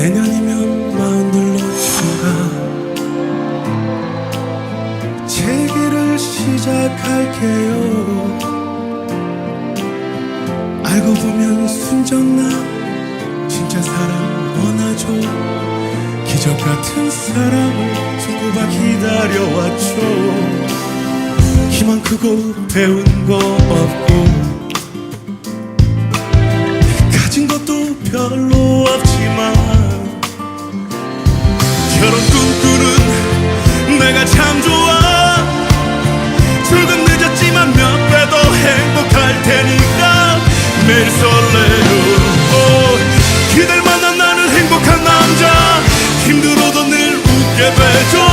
내년이면 마흔 눌러가. 제 길을 시작할게요. 알고 보면 순정나. 진짜 사랑 원하죠. 기적 같은 사랑을 두고봐 기다려왔죠. 키만 크고 배운 거 없고. 가진 것도 별로 없지 매일 설레요. 오, 그댈 만난 나는 행복한 남자. 힘들어도 늘 웃게 되죠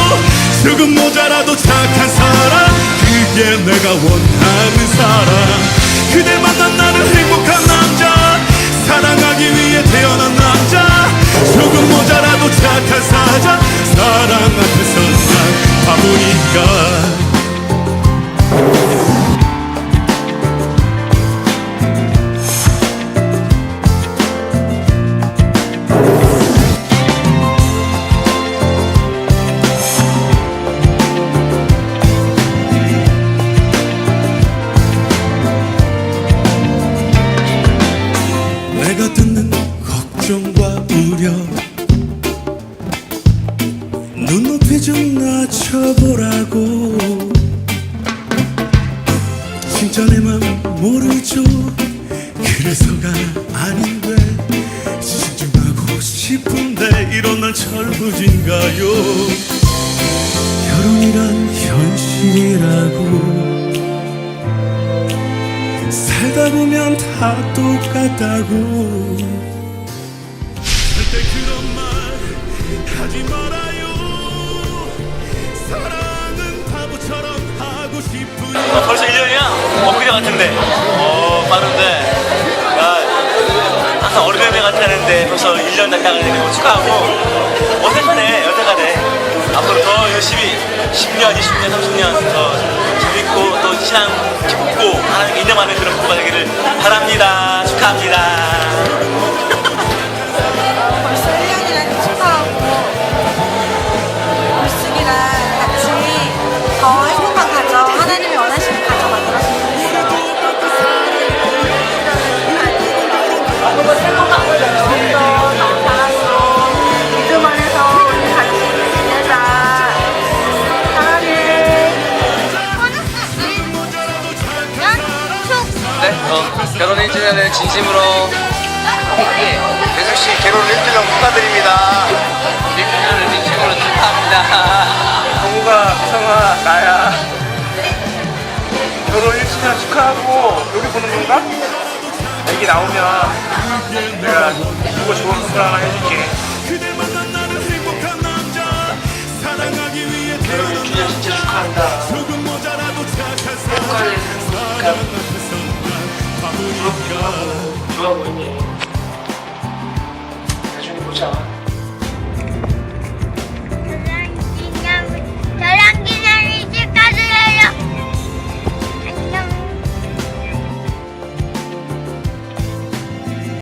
조금 모자라도 착한 사람. 그게 내가 원하는 사람 눈높이 좀 낮춰보라고. 진짜 내 맘 모르죠. 그래서가 아닌데 신중하고 싶은데 이런 날 철부진가요? 결혼이란 현실이라고. 살다 보면 다 똑같다고. 절대 그런 말 하지 말아 엊그제 같은데. 어, 빠른데. 야, 항상 어린애들 같았는데 벌써 1년 됐다가 되는 거 축하하고. 어색하네, 어색하네. 앞으로 더 열심히 10년, 20년, 30년 더 재밌고 또 신앙 기쁘고 하나님께 인정하는 그런 부부가 되기를 바랍니다. 축하합니다. 결혼 1주년을 진심으로 배수 씨 결혼 1주년 축하드립니다. 1주년을 진심으로 축하합니다. 동우가, 성아, 나야. 결혼 1주년 축하하고 여기 보는 건가? 애기 나오면 내가 누구 좋은 선물 하나 해줄게. 그댈 만난 나는 행복한 남자 사랑하기 위해 태어난 주년 진짜 축하한다. 난 바보니까 좋